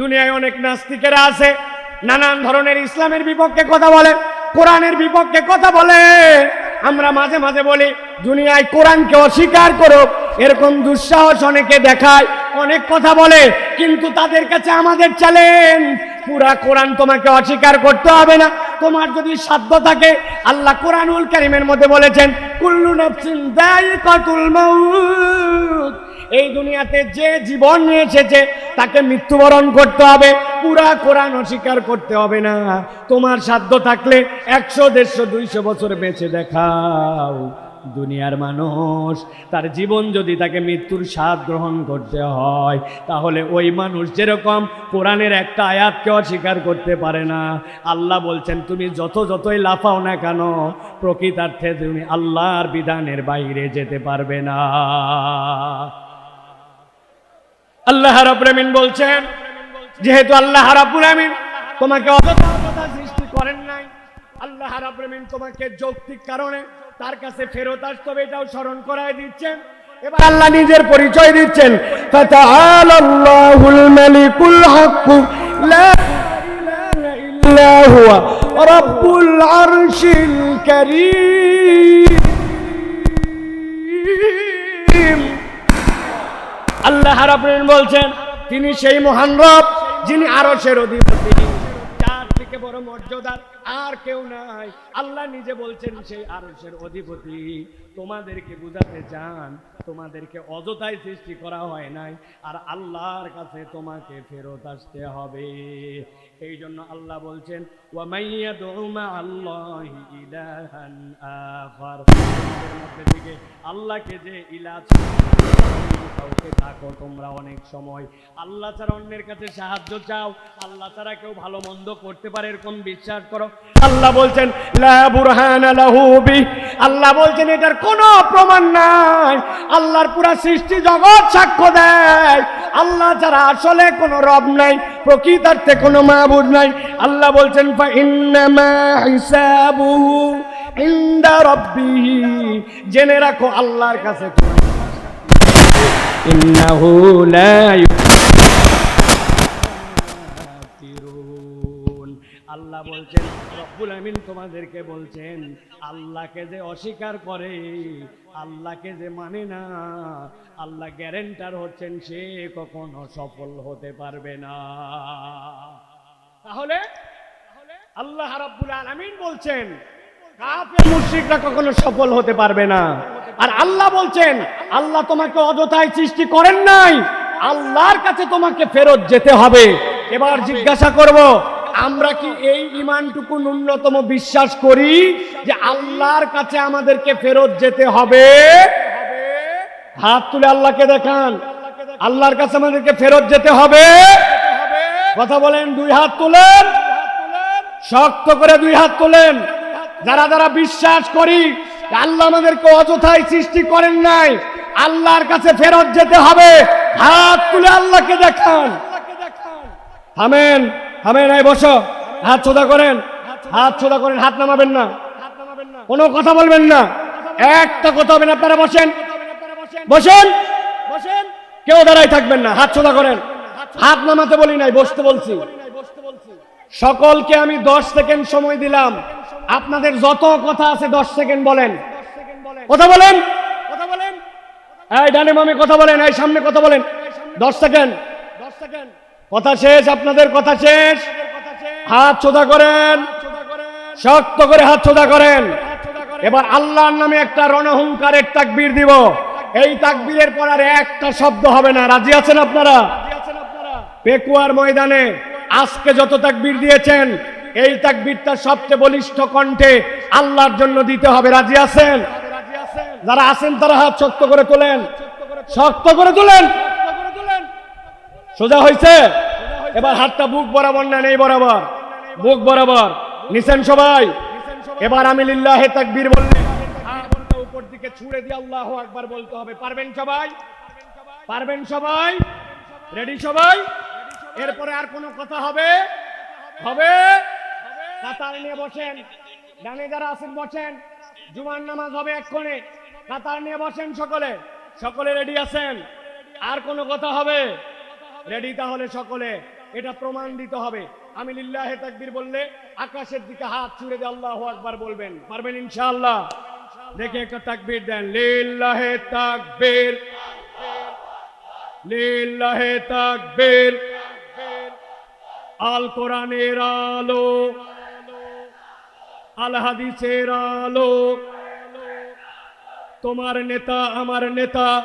দুনিয়ায় অনেক নাস্তিকেরা আছে, নানান ধরনের ইসলামের বিপক্ষে কথা বলে, কোরআনের বিপক্ষে কথা বলে। আমরা মাঝে মাঝে বলি, দুনিয়ায় কোরআনকে অস্বীকার করো এরকম দুঃসাহস অনেকে দেখায়, অনেক কথা বলে, কিন্তু তাদের কাছে আমাদের চ্যালেঞ্জ পুরা কোরআন তোমাকে অস্বীকার করতে হবে না। তোমার যদি সাধ্য থাকে, আল্লাহ কোরআনুল কারিমের মধ্যে বলেছেন, কুল্লু নাফসিন দায়িকাতুল মাউত। এই দুনিয়াতে যে জীবন নিয়ে এসেছে, তাকে মৃত্যুবরণ করতে হবে। পুরা কোরআন অস্বীকার করতে হবে না। তোমার সাধ্য থাকলে একশো, দেড়শো, দুইশো বছর বেঁচে দেখাও। দুনিয়ার মানুষ, তার জীবন যদি তাকে মৃত্যুর স্বাদ গ্রহণ করতে হয়, তাহলে ওই মানুষ যেরকম কোরআনের একটা আয়াতকে অস্বীকার করতে পারে না। আল্লাহ বলছেন, তুমি যত যতই লাফাও না কেন, প্রকৃতার্থে তুমি আল্লাহর বিধানের বাইরে যেতে পারবে না। আল্লাহ আমিন বলছেন, যেহেতু আল্লাহ রাব্বুল আমিন তোমাকে অযথা সৃষ্টি করেন নাই, আল্লাহ রাব্বুল তোমাকে যৌক্তিক কারণে তার কাছে ফেরত আসতে এটাও স্মরণ করায় দিচ্ছেন। এবার আল্লাহ নিজের পরিচয় দিচ্ছেন ফাতাআলা আল্লাহুল মালিকুল হক লা ইলাহা ইল্লা হুয়া, রাব্বুল আরশিল কারীম। আল্লাহ রাব্বুল বলছেন, তিনি সেই মহান রব যিনি আরশের অধিপতি যার থেকে বড় মর্যাদার আর কেউ নাই। আল্লাহ নিজে বলছেন, সেই আরশের অধিপতি। তোমাদেরকে বুঝাতে চান, তোমাদেরকে অযথাই সৃষ্টি করা হয় নাই, আর আল্লাহর কাছে তোমাকে ফেরত আসতে হবে। এই জন্য আল্লাহ বলছেন আল্লাহ ইলাহান আখার তোমাদের মধ্যে থেকে আল্লাহকে যে ইলাজ কাউকে থাকো, তোমরা অনেক সময় আল্লাহ ছাড়া অন্যের কাছে সাহায্য চাও, আল্লাহ ছাড়া কেউ ভালো মন্দ করতে পারে এরকম বিশ্বাস করো। আল্লাহ বলছেন আল্লাহ বলছেন, এটার কোনো প্রমাণ নাই। আল্লাহর পুরা সৃষ্টি জগৎ সাক্ষ্য দেয়। আল্লাহ ছাড়া আসলে কোনো রব নাই প্রকৃতার্থে কোনো মাহবুদ নাই। আল্লাহ বলছেন জেনে রাখো আল্লাহর কাছে আল্লাহ বলছেন রব্বুল আমিন তোমাদেরকে বলছেন, আল্লাহকে যে অস্বীকার করে, আল্লাহকে যে মানে না, আল্লাহ গ্যারেন্টার হচ্ছেন সে কখনো সফল হতে পারবে না। তাহলে আল্লাহ রাব্বুল আলামিন বলছেন, কাফের মুশরিকরা কখনো সফল হতে পারবে না। আর আল্লাহ বলছেন, আল্লাহ তোমাকে অযথায় সৃষ্টি করেন নাই, আল্লাহর কাছে তোমাকে ফেরত যেতে হবে। এবার জিজ্ঞাসা করব আমরা কি এই ইমানটুকু ন্যূনতম বিশ্বাস করি যে আল্লাহর কাছে আমাদেরকে ফেরত যেতে হবে? হাত তুলে আল্লাহকে দেখান। আল্লাহর কাছে আমাদেরকে ফেরত যেতে হবে? কথা বলেন, দুই হাত তুলেন। শক্ত করে দুই হাত তোলেন। যারা যারা বিশ্বাস করি আল্লাহ আমাদেরকে অযথায় সৃষ্টি করেন নাই, আল্লাহর কাছে ফেরত যেতে হবে। হাত তুলে আল্লাহকে দেখান। থামেন। থামেন এই বসো। হাত সোজা করেন। হাত সোজা করেন, হাত নামাবেন না। কোনো কথা বলবেন না। একটা কথা হবে না আপনারা বসেন। বসেন। বসেন কেউ দাঁড়াই থাকবেন না। হাত সোজা করেন। হাত নামাতে বলি নাই, বসতে বলছি। সকলকে আমি দশ সেকেন্ড সময় দিলাম। আপনাদের যত কথা আছে দশ সেকেন্ড বলেন। কথা বলেন। কথা বলেন এই ডানে মামে কথা বলেন, এই সামনে কথা বলেন। দশ সেকেন্ড দশ সেকেন্ড। কথা শেষ, আপনাদের কথা শেষ। হাত সোজা করেন। শক্ত করে হাত সোজা করেন। এবার আল্লাহর নামে একটা রণহুঙ্কারের তাকবীর দিব। এই তাকবীরের পর আর একটা শব্দ হবে না। রাজি আছেন আপনারা? পেকুয়ার ময়দানে আজকে যত তাকবীর দিয়েছেন, এই তাকবীরটা সবচেয়ে বলিষ্ঠ কণ্ঠে আল্লাহর জন্য দিতে হবে। রাজি আছেন? যারা আছেন, তারা হাত শক্ত করে তোলেন। শক্ত করে তোলেন। সোজা হয়েছে এবার হাতটা বুক বরাবর না নেই বরাবর। বুক বরাবর। নিছেন সবাই? এবার আমি লিল্লাহে তাকবীর হাতটা উপর দিকে ছুড়ে দিয়ে আল্লাহু আকবার বলতে হবে। পারবেন সবাই? পারবেন সবাই? রেডি সবাই? এরপরে আর কোনো কথা হবে? হবে? কাতার নিয়ে বসেন। ডানে যারা আছেন বসেন। জুমার নামাজ হবে এক্ষণে। কাতার নিয়ে বসেন সকলে। সকলে রেডি আছেন? আর কোনো কথা হবে? রেডি তাহলে সকলে, এটা প্রমাণ দিতে হবে। আমি লিল্লাহে তাকবীর বললে আকাশের দিকে হাত ছুড়ে দিয়ে আল্লাহু আকবার বলবেন। পারবেন ইনশাআল্লাহ? দেখে একটা তাকবীর দেন, লিল্লাহে তাকবীর। লিল্লাহে তাকবীর। আল কোরআনের আলো। আল হাদিসের আলো। তোমার নেতা, আমার নেতা।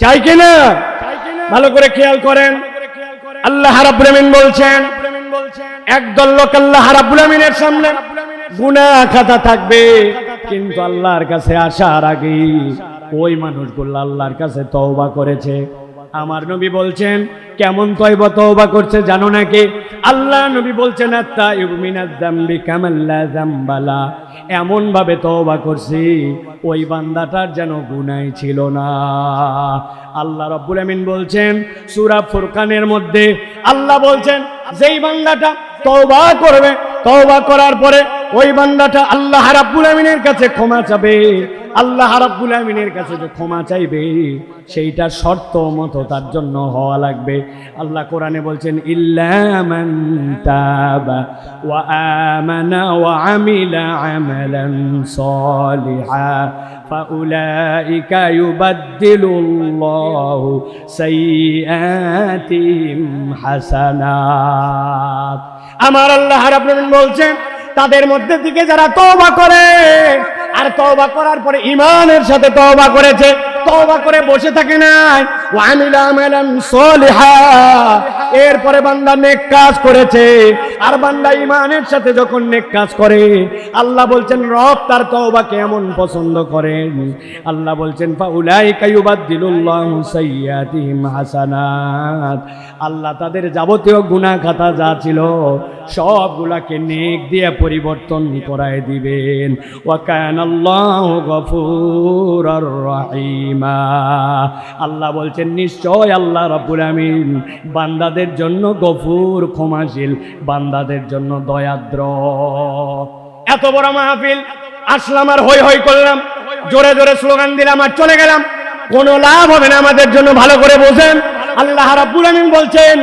চাই কিনা? ভালো করে খেয়াল করেন। আল্লাহ রাব্বুল বলছেন একদল লোক আল্লাহ রাব্বুল আলামিনের সামনে গুনাহ খাতা থাকবে কিন্তু আল্লাহর কাছে আসার আগে ওই মানুষগুলো আল্লাহর কাছে তওবা করেছে। আমার নবী বলছেন, কেমন তয়বা তওবা করছে জানো নাকি? আল্লাহ নবী বলছেন আত্তা জামবালা এমন ভাবে তওবা করছি, ওই বান্দাটার যেন গুনাই ছিল না। আল্লাহ রাব্বুল আমিন বলছেন, সূরা ফুরকানের মধ্যে আল্লাহ বলছেন, যেই বান্দাটা তওবা করবে, তওবা করার পরে ওই বান্দাটা আল্লাহ রাব্বুল আমিনের কাছে ক্ষমা চাবে আল্লাহ রাব্বুল আমিনের কাছে যে ক্ষমা চাইবে সেইটা শর্ত মতো তার জন্য হওয়া লাগবে আল্লাহ কোরআনে বলছেন ইল্লামান তাবা ওয়া আমানা ওয়া আমিলা আমালান সলিহা فأولئك يبدل الله سيئاتهم حسنات আমার আল্লাহ রাব্বুল আমিন বলছেন তাদের মধ্যে থেকে যারা তওবা করে, আর তওবা করার পরে ইমানের সাথে তওবা করেছে, তওবা করে বসে থাকে নাই এরপরে বান্দা নেক কাজ করেছে। আর বান্দা ইমানের সাথে যখন নেক কাজ করে, আল্লাহ বলছেন, রব তার তওবাকে এমন পছন্দ করেন আল্লাহ বলছেন, ফাউলাইকা ইউবাদদিলুল্লাহু সাইয়্যাতিহিম হাসানাত। আল্লাহ তাদের যাবতীয় গুনাহ খাতা যা ছিল, সবগুলাকে নেক দিয়ে পরিবর্তন করায় দিবেন। ওয়া কানাল্লাহু গফুরার রহিমা। আল্লাহ বলছেন নিশ্চয় আল্লাহ রাব্বুল আমিন বান্দাদের জন্য গফুর, ক্ষমাশীল, বান্দাদের জন্য দয়াদ্র। এত বড় মাহফিল, আসলাম আর হই হই করলাম, জোরে জোরে স্লোগান দিলাম আর চলে গেলাম। কোনো লাভ হবে না আমাদের জন্য, ভালো করে বোঝেন। আল্লাহ রাব্বুল আমিন বলছেন,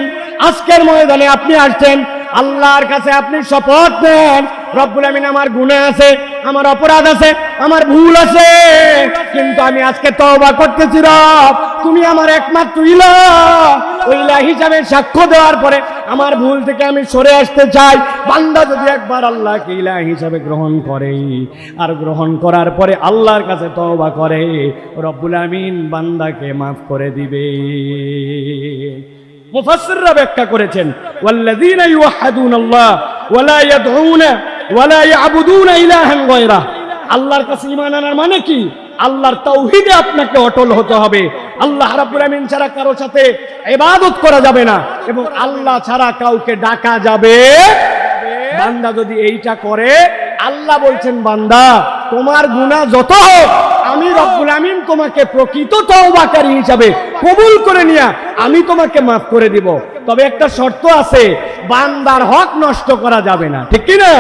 আজকের ময়দানে আপনি আসছেন, আল্লাহর কাছে আপনি শপথ নেন। রব্বুল আমিন আমার গুনাহ আছে, আমার অপরাধ আছে আমার ভুল আছে, কিন্তু আমি আজকে তওবা করতেছি তুমি আমার একমাত্র ইলা হিসাবে সাক্ষ্য দেওয়ার পরে আমার ভুল থেকে আমি সরে আসতে চাই। বান্দা যদি একবার আল্লাহকে ইলা হিসাবে গ্রহণ করে, আর গ্রহণ করার পরে আল্লাহর কাছে তওবা করে, রব্বুল আমিন বান্দাকে মাফ করে দিবে। মুফাসসিররা ব্যাখ্যা করেছেন, ওয়াল্লাযীনা ইউহাদুনাল্লাহ ওয়ালা ইয়াদউনা ওয়ালা ইয়াবুদুনা ইলাহান গায়রা আল্লাহর কাছে ঈমান আনার মানে কি? আল্লাহর তাওহীদে আপনাকে অটল হতে হবে। আল্লাহ রাব্বুল আমিন ছাড়া কারও সাথে ইবাদত করা যাবে না। এবং আল্লাহ ছাড়া কাউকে ডাকা যাবে বান্দা যদি এইটা করে, আল্লাহ বলছেন, বান্দা, তোমার গুনাহ যত হোক, আমি রব্বুল আমিন তোমাকে প্রকৃত তওবাকারী হিসাবে কবুল করে নিয়া আমি তোমাকে মাফ করে দিব। তবে একটা শর্ত আছে, বান্দার হক নষ্ট করা যাবে না। ঠিক কি না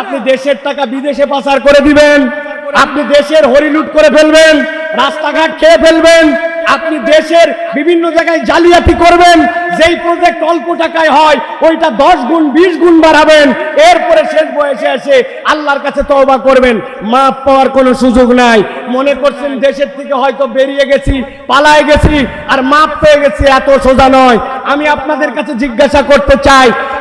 আপনি দেশের টাকা বিদেশে পাচার করে দিবেন। আপনি দেশের হরিলুট করে ফেলবেন রাস্তাঘাট খেয়ে ফেলবেন আপনি দেশের বিভিন্ন জায়গায় জালিয়াতি করবেন যেই প্রজেক্ট অল্প টাকায় হয় ওইটা দশ গুণ বিশ গুণ বাড়াবেন এরপরে শেষ বয়সে এসে আল্লাহর কাছে তওবা করবেন। মাপ পাওয়ার কোনো সুযোগ নাই। মনে করছেন দেশের থেকে হয়তো বেরিয়ে গেছি পালায় গেছি আর মাপ পেয়ে গেছি এত সোজা নয়। আমি আপনাদের কাছে জিজ্ঞাসা করতে চাই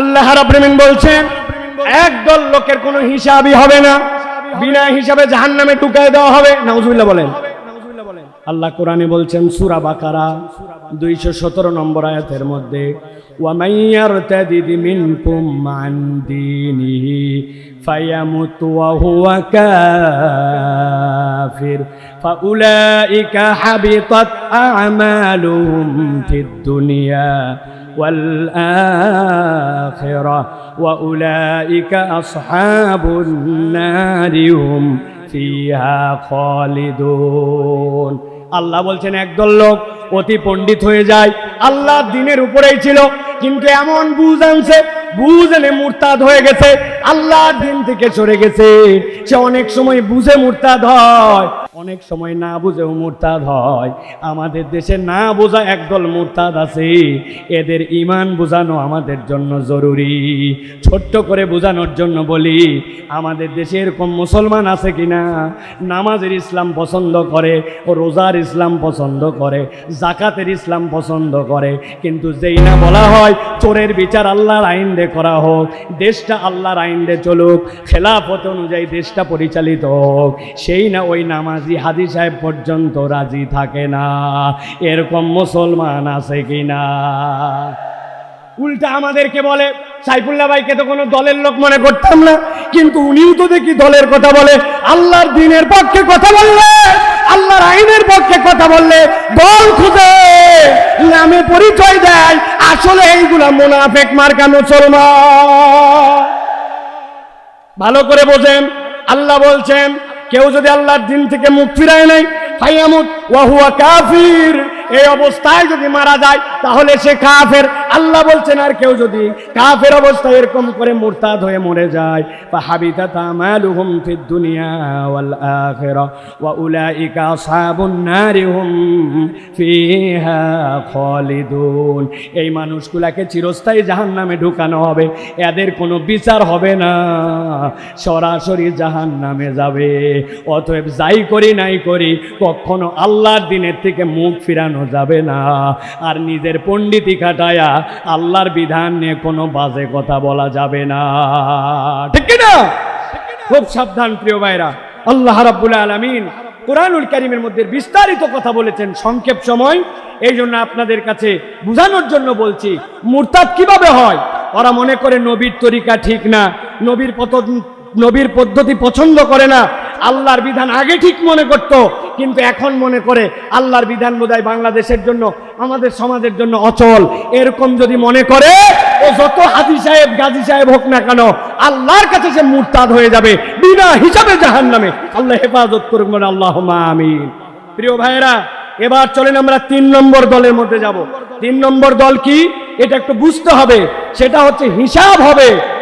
আল্লাহ রাব্বিমিন বলছেন একদল লোকের কোনো হিসাবই হবে না বিনা হিসাবে জাহান্নামে ঢুকায় দেওয়া হবে। নাউজুবিল্লাহ বলেন। আল্লাহ কোরআনে বলছেন সূরা বাকারা 217 নম্বর আয়াতের মধ্যে ওয়ামাই ইয়ারতাদিদ মিনকুম আন দীনিহি ফায়ামুত ওয়া কাফির ফাউলাইকা হাবিতাত আ'মালুহুম ফিদ দুনিয়া। والآخرة وأولئك أصحاب النار هم فيها خالدون আল্লাহ বলছেন একদল লোক অতি পণ্ডিত হয়ে যায় আল্লাহ দিনের উপরেই ছিল কিন্তু এমন বুঝ আনছে বুঝ এনে মুরতাদ হয়ে গেছে আল্লাহ দিন থেকে সরে গেছে সে অনেক সময় বুঝে মুরতাদ হয় অনেক সময় না বুঝেও মুরতাদ হয়। আমাদের দেশে না বোঝা একদল মুরতাদ আছে। এদের ইমান বোঝানো আমাদের জন্য জরুরি। ছোট্ট করে বোঝানোর জন্য বলি, আমাদের দেশে এরকম মুসলমান আছে কিনা? নামাজের ইসলাম পছন্দ করে ও রোজার ইসলাম পছন্দ করে, জাকাতের ইসলাম পছন্দ করে। কিন্তু যেই না বলা হয়, চোরের বিচার আল্লাহর আইন করা হোক, দেশটা আল্লাহর আইন চলুক, খেলাফত অনুযায়ী দেশটা পরিচালিত হোক, সেই না ওই নামাজি হাজি সাহেব পর্যন্ত রাজি থাকে না। এরকম মুসলমান আছে কিনা উল্টা আমাদেরকে বলে, সাইফুল্লাহ ভাইকে তো কোনো দলের লোক মনে করতাম না। কিন্তু উনিও তো দেখি দলের কথা বলে, আল্লাহর দিনের পক্ষে কথা বললে, আল্লাহর আইনের পক্ষে কথা বললে দল খুঁজে নামে পরিচয় দেয়, আসলে এইগুলা মোনাফেক মার্কা মুসলমান। ভালো করে বোঝেন, আল্লাহ বলছেন কেউ যদি আল্লাহর দিন থেকে মুখ ফিরায় নাই ফাইয়ামুত ওয়াহুয়া কাফির। এই অবস্থায় যদি মারা যায়, তাহলে সে কাফের। আল্লাহ বলছেন, আর কেউ যদি কাফের অবস্থায় এরকম করে মুরতাদ হয়ে মরে যায় বা হাবিতা তামালুহুম ফিদ দুনিয়া ওয়াল আখিরা, ওয়া উলাইকা আসহাবুন নারি হুম ফিহা খালিদুন। এই মানুষগুলাকে চিরস্থায়ী জাহান্নামে ঢুকানো হবে, এদের কোনো বিচার হবে না, সরাসরি জাহান্নামে যাবে। অতএব যাই করি নাই করি, কখনো আল্লাহর দিনের থেকে মুখ ফিরানো যাবে না। আর নিজের পণ্ডিতি খাটায়া আল্লাহর বিধান নিয়ে কোনো বাজে কথা বলা যাবে না। ঠিক না খুব সাবধান প্রিয় ভাইরা। আল্লাহ রাব্বুল আলামিন কোরআনুল কারিমের মধ্যে বিস্তারিত কথা বলেছেন সংক্ষেপ সময়। এই জন্য আপনাদের কাছে বোঝানোর জন্য বলছি, মুরতাদ কীভাবে হয়? ওরা মনে করে নবীর তরিকা ঠিক না, নবীর পথ নবীর পদ্ধতি পছন্দ করে না আল্লাহর বিধান আগে ঠিক মনে করত, কিন্তু এখন মনে করে আল্লাহর বিধান বোধহয় বাংলাদেশের জন্য, আমাদের সমাজের জন্য অচল। এরকম যদি মনে করে, ও যত হাজি সাহেব, গাজী সাহেব হোক না কেন, আল্লাহর কাছে সে মুরতাদ হয়ে যাবে, বিনা হিসাবে জাহান নামে আল্লাহ হেফাজত করুক মানে আল্লাহ আমিন। প্রিয় ভাইয়েরা, এবার চলেন আমরা তিন নম্বর দলের মধ্যে যাব। তিন নম্বর দল কি? এটা একটু বুঝতে হবে। সেটা হচ্ছে হিসাব হবে।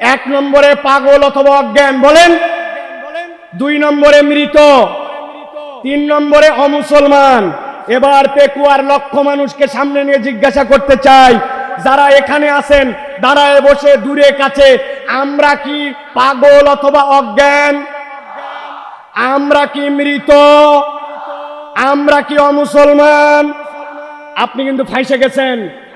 এক নম্বরে পাগল অথবা অজ্ঞান, বলেন। দুই নম্বরে মৃত। তিন নম্বরে অমুসলমান। এবার পেকুয়ার লক্ষ মানুষকে সামনে নিয়ে জিজ্ঞাসা করতে চাই, যারা এখানে আছেন, দাঁড়ায় বসে, দূরে, কাছে, আমরা কি পাগল অথবা অজ্ঞান? আমরা কি মৃত? আমরা কি অমুসলমান? আপনি কিন্তু ফাইসে গেছেন।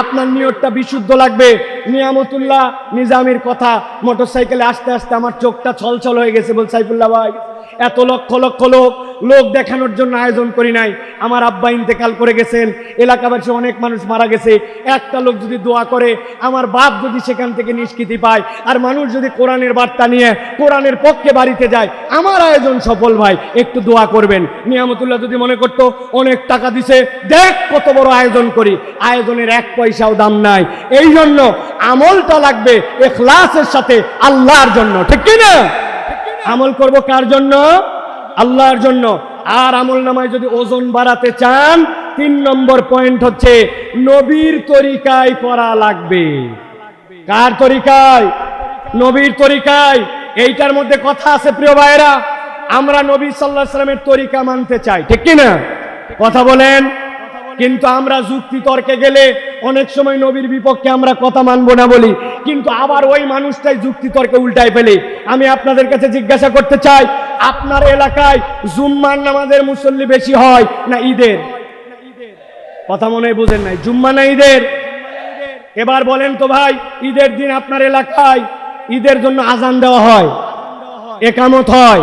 আপনার নিয়তটা বিশুদ্ধ লাগবে। নিয়ামতুল্লাহ নিজামির কথা, মোটরসাইকেলে আস্তে আস্তে আমার চোখটা ছলছল হয়ে গেছে বল সাইফুল্লাহ ভাই। এত লক্ষ লক্ষ লোক লোক দেখানোর জন্য আয়োজন করি নাই। আমার আব্বা ইন্তেকাল করে গেছেন, এলাকাবাসী অনেক মানুষ মারা গেছে। একটা লোক যদি দোয়া করে, আমার বাপ যদি সেখান থেকে নিষ্কৃতি পায়, আর মানুষ যদি কোরআনের বার্তা নিয়ে কোরআনের পক্ষে বাড়িতে যায়, আমার আয়োজন সফল ভাই, একটু দোয়া করবেন। নিয়ামতুল্লাহ যদি মনে করতো, অনেক টাকা দিছে, দেখ কত বড় আয়োজন করি। আয়োজনের এক পয়সাও দাম নাই। এই জন্য আমলটা লাগবে, এখলাসের সাথে আল্লাহর জন্য, ঠিক কি না আমল করব কার জন্য? আল্লাহর জন্য। আর আমল নামায় যদি ওজন বাড়াতে চান, তিন নম্বর পয়েন্ট হচ্ছে নবীর তরিকায় করা লাগবে। কার তরিকায়? নবীর তরিকায়। এইটার মধ্যে কথা আছে প্রিয় ভাইরা আমরা নবী সাল্লাহ সাল্লামের তরিকা মানতে চাই, ঠিক কি না কথা বলেন। কিন্তু আমরা যুক্তি তর্কে গেলে অনেক সময় নবীর বিপক্ষে আমরা কথা মানবো না বলি। কিন্তু আবার ওই মানুষটাই যুক্তি তর্কে উল্টায় ফেলে। আমি আপনাদের কাছে জিজ্ঞাসা করতে চাই, আপনার এলাকায় জুম্মার নামাজের মুসল্লি বেশি হয় না ঈদের? কথা মনে বুঝেন নাই। জুম্মা না ঈদের? এবার বলেন তো ভাই, ঈদের দিন আপনার এলাকায় ঈদের জন্য আজান দেওয়া হয়, একামত হয়।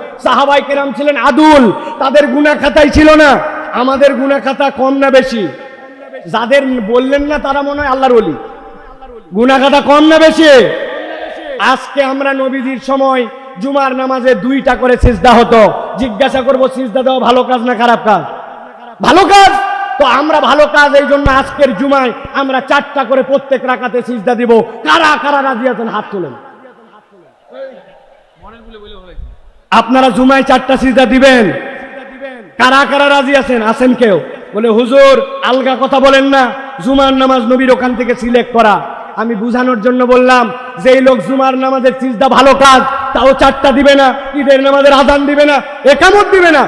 সাহাবাই কেরাম ছিলেন আদুল, তাদের গুনা খাতাই ছিল না। আমাদের গুনা খাতা কম না বেশি? যাদের বললেন না তারা মনে হয় আল্লাহর ওলি। গুনা খাতা কম না বেশি? আজকে আমরা নবীজির সময় জুমার নামাজে দুইটা করে সিজদা হতো। জিজ্ঞাসা করব, সিজদা দেওয়া ভালো কাজ না খারাপ কাজ? ভালো কাজ? তো আমরা ভালো কাজ, এই জন্য আজকের জুমায় আমরা চারটা করে প্রত্যেক রাখাতে সিজদা দিব। কারা কারা রাজি আছেন? হাত তুলেন। আপনারা জুমায় চারটা সিজদা দিবেন। কারা কারা রাজি আছেন? আছেন কেউ? বলে, হুজুর, আলগা কথা বলেন না। জুমার নামাজ নবীর ওখান থেকে সিলেক্ট করা। আমি বুঝানোর জন্য বললাম, যেই লোক জুমার নামাজের সিজদা ভালো কাজ, তাও চারটা দিবে না, ঈদের নামাজের আদান দিবে না, একামত দিবে না।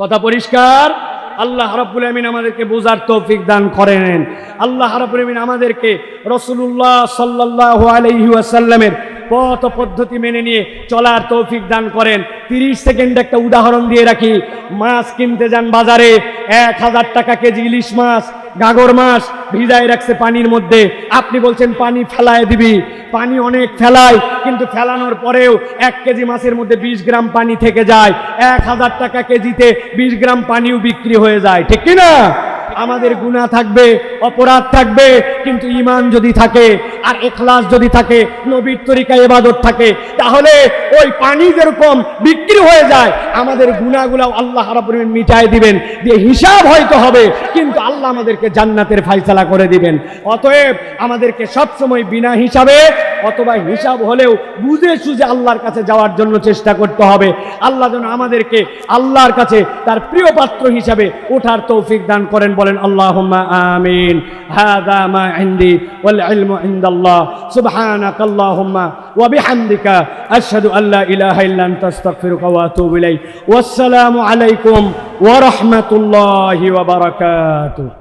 কথা পরিষ্কার? আল্লাহ রাব্বুল আমিন আমাদেরকে বোঝার তৌফিক দান করেন। আল্লাহ রাব্বুল আমিন আমাদেরকে রসুল্লাহ সাল্লাহ আলহিউসাল্লামের পথ পদ্ধতি মেনে নিয়ে চলার তৌফিক দান করেন। তিরিশ সেকেন্ড একটা উদাহরণ দিয়ে রাখি। মাছ কিনতে যান বাজারে, এক হাজার টাকা কেজি ইলিশ মাছ গাগর মাছ ভিজায় রাখছে পানির মধ্যে। আপনি বলছেন, পানি ফেলায় দিবি। পানি অনেক ফেলায়, কিন্তু ফেলানোর পরেও এক কেজি মাছের মধ্যে বিশ গ্রাম পানি থেকে যায়। এক হাজার টাকা কেজিতে বিশ গ্রাম পানিও বিক্রি হয়ে যায়। ঠিক কি না? আমাদের গুণা থাকবে, অপরাধ থাকবে, কিন্তু ইমান যদি থাকে আর এখলাস যদি থাকে, নবীর তরিকা এবাদত থাকে, তাহলে ওই পানি যেরকম বিক্রি হয়ে যায়, আমাদের গুণাগুলো আল্লাহ রাব্বুল মিটায় দিবেন। দিয়ে হিসাব হয়তো হবে, কিন্তু আল্লাহ আমাদেরকে জান্নাতের ফাইসালা করে দিবেন। অতএব আমাদেরকে সবসময় বিনা হিসাবে অথবা হিসাব হলেও বুঝে সুঝে আল্লাহর কাছে যাওয়ার জন্য চেষ্টা করতে হবে। আল্লাহ যেন আমাদেরকে আল্লাহর কাছে তার প্রিয় পাত্র হিসাবে ওঠার তৌফিক দান করেন, বলেন আল্লাহুম্মা আমিন। হাদা মা ইনদি ওয়াল ইলমু ইনদাল্লাহ। সুবহানাক আল্লাহুম্মা ওয়া বিহামদিকা আশহাদু আল্লা ইলাহা ইল্লা আনতা, আস্তাগফিরুকা ওয়া আতুবু ইলাইক। ওয়াসসালামু আলাইকুম ওয়া রাহমাতুল্লাহি ওয়া বারাকাতুহু।